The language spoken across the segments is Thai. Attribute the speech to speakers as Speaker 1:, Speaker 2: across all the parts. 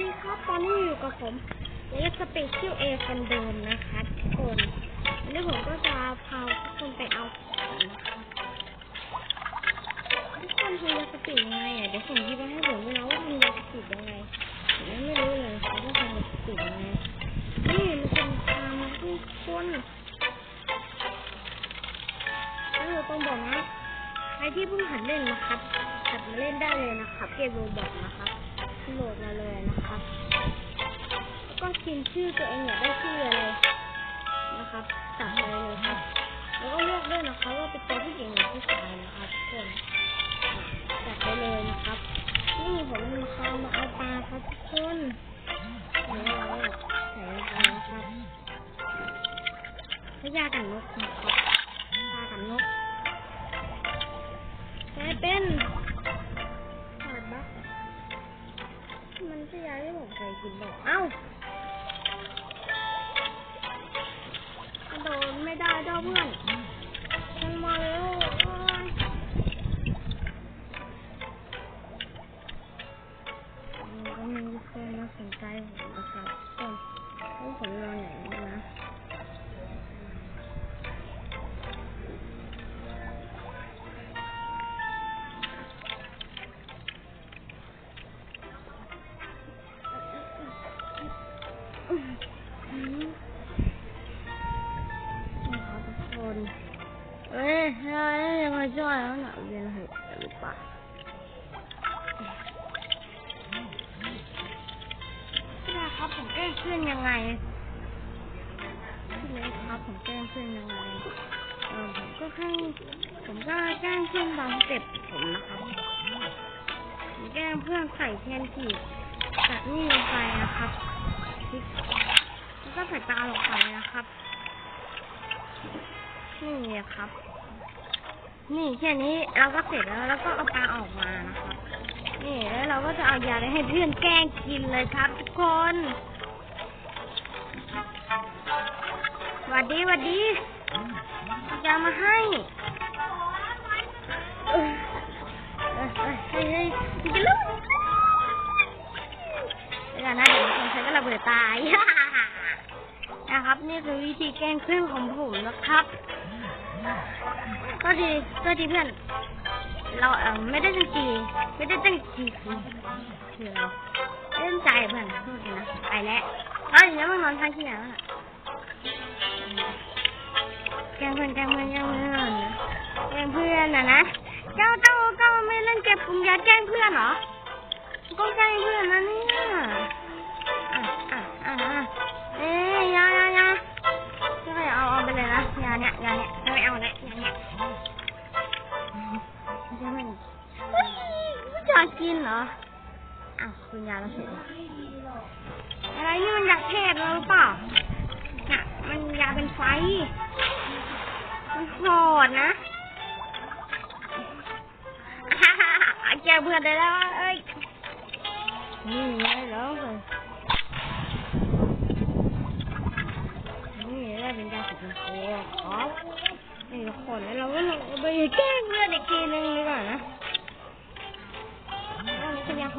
Speaker 1: ดีครับตอนนี้อยู่กับผมเลสสเปเชียลเอคนเดิมนะคะทุกคนวันนี้ผมก็จะพาทุกคนไปเอาของนะคะทุกคนทำยาสติยังไงอะเดี๋ยวผมคิดว่าให้ผมไม่รู้ว่าทำยาสติยังไงผมไม่รู้เลยนะคะว่าทำยาสติยังไงนี่มันเป็นทาทุกคนแล้วเราต้องบอกนะใครที่เพิ่งหัดเล่นนะครับหัดมาเล่นได้เลยนะครับเกมโรบอทนะครับโหลดมาเลย พิมพ์ชื่อตัวเองอยากได้ชื่ออะไรนะครับสั่งไปเลยครับ แล้วก็เลือกด้วยนะครับว่าเป็นตัวผู้หญิงหรือผู้ชายนะครับทุกคนจัดไปเลยนะครับ นี่ผมมีคามาเอาปลาครับทุกคนเดี๋ยวเราใส่ลงไปนะครับพยากันนกนะครับพากันนกกลายเป็นขาดบักมันใช่ยาที่ผมเคยกินบอกเอ้า โดดไม่ได้ด้วยเพื่อนมันมาแล้วก็มีคนมาสนใจผมนะครับทุกคนให้ผมรอหน่อยนะอืม เอ้ยเฮ้ยยังไงช่วยแล้วหน่ะเวียนหัวหรือเปล่าครับผมแก้เพื่อนยังไงพี่เล็กครับผมแก้เพื่อนยังไงเออผมก็แค่ผมก็แก้เพื่อนตามสเต็ปผมนะครับผมแก้เพื่อนใส่เทียนขีดตัดนี่ลงไปนะครับแล้วก็ใส่ตาลงไป นี่ครับ นี่แค่นี้เราก็เสร็จแล้วแล้วก็เอาปลาออกมานะครับ นี่แล้วเราก็จะเอายาไปให้เพื่อนแกล้งกินเลยครับ ทุกคนหวัดดีหวัดดียามาให้เฮ้ยเฮ้ยจะลุกเดี๋ยวนะเดี๋ยวคนใช้ก็ระเบิดตายนะครับ นี่คือวิธีแกล้งเพื่อนของผมนะครับ ก็ดีก็ดีเพื่อน เราเออไม่ได้ตั้งใจไม่ได้ตั้งจคือคือเราไม่ตั้งใจเพื่อนโทษทีนะไปแล้วเอ้ยแล้มันนอนทางที่ไหนวะแกล้งเพื่อนแกล้งเพื่อนแกล้งเพื่อนแกล้งเพื่อนนะนะเจ้าเจ้าเจ้าไม่เล่นเก็บปุ่มยาแกล้งเพื่อนเหรอก็แกล้งเพื่อนนะเนี่ย จะมันเฮ้ยจะกินเหรออ้าวคุณยาแล้วเสร็จอะไรนี่มันอยากเทศแล้วหรือเปล่าน่ะมันยาเป็นไฟมันโหดนะแกเพื่อนได้แล้วเอ้ยนี่ไงแล้วเลย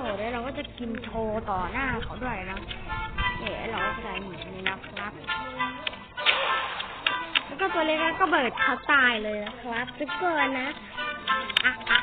Speaker 1: แล้วนี่เป็นยาโหแล้วเราก็จะกินโชว์ต่อหน้าเขาด้วยนะเนี่ยเราก็จะหนีนี่นะครับแล้วก็ตัวเล็กก็เบิดเขาตายเลยนะครับทุกคนนะอะอะอะอะ